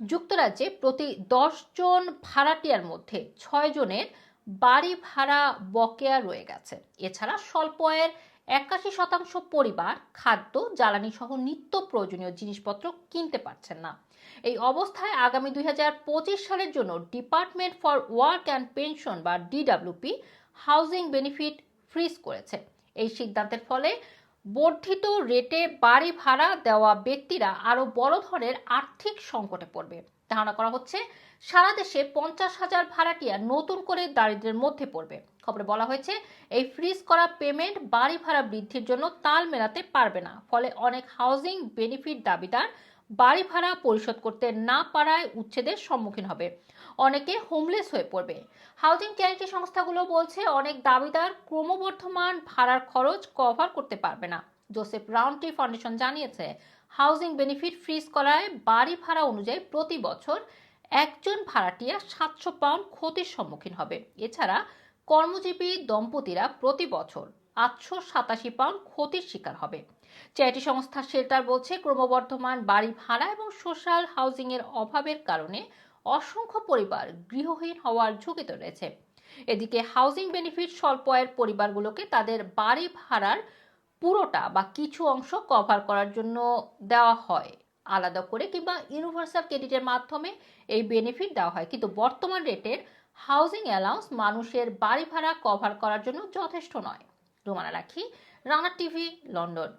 যুক্তরাজ্যে প্রতি জন ভাড়াটিয়ার মধ্যে ছয় জনের বাড়ি ভাড়া বকেয়া রয়ে গেছে। এছাড়া স্বল্প আয়ের একাশি শতাংশ পরিবার খাদ্য জ্বালানি সহ নিত্য প্রয়োজনীয় জিনিসপত্র কিনতে পারছেন না। এই অবস্থায় আগামী দুই হাজার পঁচিশ সালের জন্য department for work and pension বা ডিডাব্লিউপি হাউজিং বেনিফিট ফ্রিজ করেছে। এই সিদ্ধান্তের ফলে বর্ধিত রেটে বাড়ি ভাড়া দেওয়া ব্যক্তিরা আরও বড় ধরনের আর্থিক সংকটে পড়বে। ধারণা করা হচ্ছে, সারা দেশে পঞ্চাশ হাজার ভাড়াটিয়া নতুন করে দারিদ্রের মধ্যে পড়বে। খবরে বলা হয়েছে, এই ফ্রিজ করা পেমেন্ট বাড়ি ভাড়া বৃদ্ধির জন্য তাল মেলাতে পারবে না। ফলে অনেক হাউজিং বেনিফিট দাবিদার বাড়ি ভাড়া পরিশোধ করতে না পারায় উচ্ছেদের সম্মুখীন হবে। অনেকে হোমলেস হয়ে পড়বে। হাউজিং চ্যারিটি সংস্থাগুলো বলছে, অনেক দাবিদার ক্রমবর্ধমান ভাড়ার খরচ কভার করতে পারবে না। জোসেফ রাউন্ডটি ফাউন্ডেশন জানিয়েছে হাউজিং বেনিফিট ফ্রিজ করায় বাড়ি ভাড়া অনুযায়ী প্রতি বছর একজন ভাড়াটিয়া সাতশো পাউন্ড ক্ষতির সম্মুখীন হবে। এছাড়া কর্মজীবী দম্পতিরা প্রতি বছর আটশো সাতাশি পাউন্ড ক্ষতির শিকার হবে। চ্যারিটি সংস্থা শেল্টার বলছে, ক্রমবর্ধমান বাড়ি ভাড়া এবং সোশ্যাল হাউজিং এর অভাবের কারণে অসংখ্য পরিবার গৃহহীন হওয়ার ঝুঁকিতে রয়েছে। এদিকে হাউজিং বেনিফিট স্বল্প আয়ের পরিবারগুলোকে তাদের বাড়ি ভাড়ার পুরোটা বা কিছু অংশ কভার করার জন্য দেওয়া হয়। আলাদা করে কিংবা ইউনিভার্সাল ক্রেডিটের মাধ্যমে এই বেনিফিট দেওয়া হয়। কিন্তু বর্তমান রেটের হাউজিং অ্যালাউন্স মানুষের বাড়ি ভাড়া কভার করার জন্য যথেষ্ট নয়। রোমানা রাখি রানা টিভি লন্ডন।